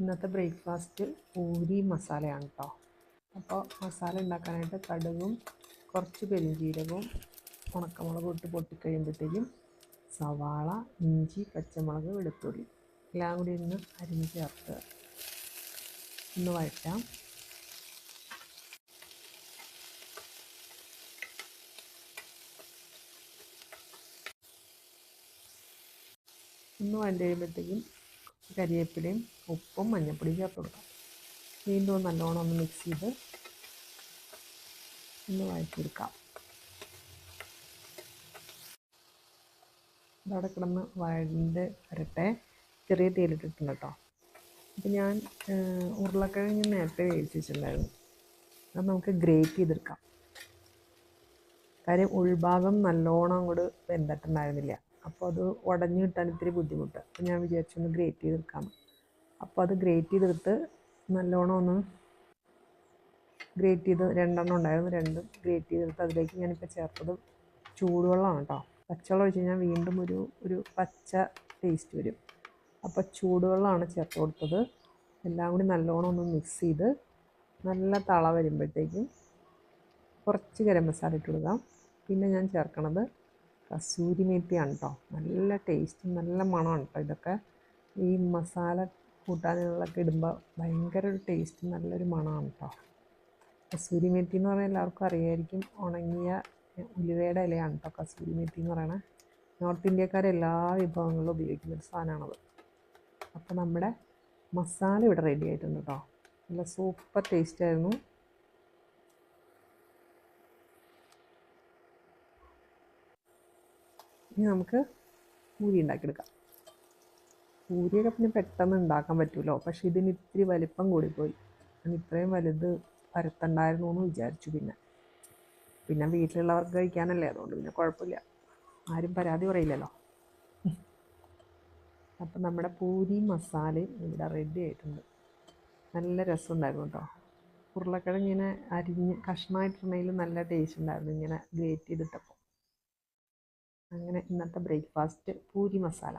ഇന്നത്തെ ബ്രേക്ക്ഫാസ്റ്റ് പൂരി മസാലയാണ് കേട്ടോ അപ്പോൾ മസാല ഉണ്ടാക്കാനായിട്ട് കടുകും കുറച്ച് പെരുംജീരകവും ഉണക്കമുളക് ഇട്ട് പൊട്ടിക്കഴിയുമ്പോഴത്തേക്കും സവാള ഇഞ്ചി പച്ചമുളക് വെളുത്തുള്ളി എല്ലാം കൂടി ഒന്ന് അരിഞ്ഞ് ചേർത്ത് ഒന്ന് വഴറ്റാം. ഒന്ന് വഴണ്ട് കഴിയുമ്പോഴത്തേക്കും കരിവേപ്പിലയും ഉപ്പും മഞ്ഞൾപ്പൊടിയും ചേർത്ത് കൊടുക്കാം. വീണ്ടും നല്ലോണം ഒന്ന് മിക്സ് ചെയ്ത് ഒന്ന് വഴറ്റിയെടുക്കാം അതവിടെ കിടന്ന് വഴണ്ട് വരട്ടെ. ചെറിയ തേയിലിട്ടിട്ടുണ്ട് കേട്ടോ. അപ്പോൾ ഞാൻ ഉരുളക്കിഴങ്ങ് നേരത്തെ വേവിച്ച് വെച്ചിട്ടുണ്ടായിരുന്നു. അത് നമുക്ക് ഗ്രേറ്റ് ചെയ്തെടുക്കാം. കാര്യം ഉൾഭാഗം നല്ലോണം അങ്ങോട്ട് വെന്തിട്ടുണ്ടായിരുന്നില്ല. അപ്പോൾ അത് ഉടഞ്ഞു കിട്ടാൻ ഇത്തിരി ബുദ്ധിമുട്ട്. അപ്പോൾ ഞാൻ വിചാരിച്ചു ഒന്ന് ഗ്രേറ്റ് ചെയ്തെടുക്കാം അപ്പോൾ അത് ഗ്രേറ്റ് ചെയ്തെടുത്ത് നല്ലോണം ഒന്ന് ഗ്രേറ്റ് ചെയ്ത് രണ്ടെണ്ണം ഉണ്ടായിരുന്നു. രണ്ടും ഗ്രേറ്റ് ചെയ്തെടുത്ത് അതിലേക്ക് ഞാനിപ്പോൾ ചേർത്തത് ചൂടുവെള്ളമാണ് കേട്ടോ. പച്ചവെള്ളം ഒഴിച്ച് കഴിഞ്ഞാൽ വീണ്ടും ഒരു ഒരു പച്ച ടേസ്റ്റ് വരും. അപ്പോൾ ചൂടുവെള്ളമാണ് ചേർത്ത് കൊടുത്തത്. എല്ലാം കൂടി നല്ലോണം ഒന്ന് മിക്സ് ചെയ്ത് നല്ല തള വരുമ്പോഴത്തേക്കും കുറച്ച് ഗരം മസാല ഇട്ട് കൊടുക്കാം. പിന്നെ ഞാൻ ചേർക്കണത് കസൂരി മേത്തിയാണ് കേട്ടോ നല്ല ടേസ്റ്റും നല്ല മണമാണ് കേട്ടോ ഇതൊക്കെ. ഈ മസാല കൂട്ടാനുകളൊക്കെ ഇടുമ്പോൾ ഭയങ്കര ഒരു ടേസ്റ്റ് നല്ലൊരു മണമാണ് കേട്ടോ കസൂരി മേത്തി എന്ന് പറഞ്ഞാൽ എല്ലാവർക്കും അറിയായിരിക്കും. ഉണങ്ങിയ ഉലുവയുടെ ഇലയാണ് കേട്ടോ കസൂരി മേത്തി എന്ന് പറയണത് നോർത്ത് ഇന്ത്യക്കാർ എല്ലാ വിഭവങ്ങളിലും ഉപയോഗിക്കുന്ന ഒരു സാധനമാണത് അപ്പോൾ നമ്മുടെ മസാല ഇവിടെ റെഡി ആയിട്ടുണ്ട് കേട്ടോ നല്ല സൂപ്പർ ടേസ്റ്റ് ആയിരുന്നു. ഇനി നമുക്ക് പൂരി ഉണ്ടാക്കിയെടുക്കാം. പൂരിയൊക്കെ പിന്നെ പെട്ടെന്ന് ഉണ്ടാക്കാൻ പറ്റുമല്ലോ പക്ഷെ ഇതിന് ഇത്തിരി വലിപ്പം കൂടിപ്പോയി. ഞാൻ ഇത്രയും വലുത് പരത്തണ്ടായിരുന്നു എന്ന് വിചാരിച്ചു പിന്നെ. പിന്നെ വീട്ടിലുള്ളവർക്ക് കഴിക്കാനല്ലേ. അതുകൊണ്ട് പിന്നെ കുഴപ്പമില്ല. ആരും പരാതി പറയില്ലല്ലോ. അപ്പം നമ്മുടെ പൂരി മസാലയും ഇവിടെ റെഡി ആയിട്ടുണ്ട്. നല്ല രസമുണ്ടായിരുന്നു കേട്ടോ. ഉരുളക്കിഴങ്ങ് ഇങ്ങനെ അരിഞ്ഞ് കഷ്ണമായിട്ടുണ്ടെങ്കിൽ നല്ല ടേസ്റ്റ് ഉണ്ടായിരുന്നു ഇങ്ങനെ ഗ്രേറ്റ് ചെയ്തിട്ടപ്പോൾ അങ്ങനെ ഇന്നത്തെ ബ്രേക്ക്ഫാസ്റ്റ് പൂരി മസാല.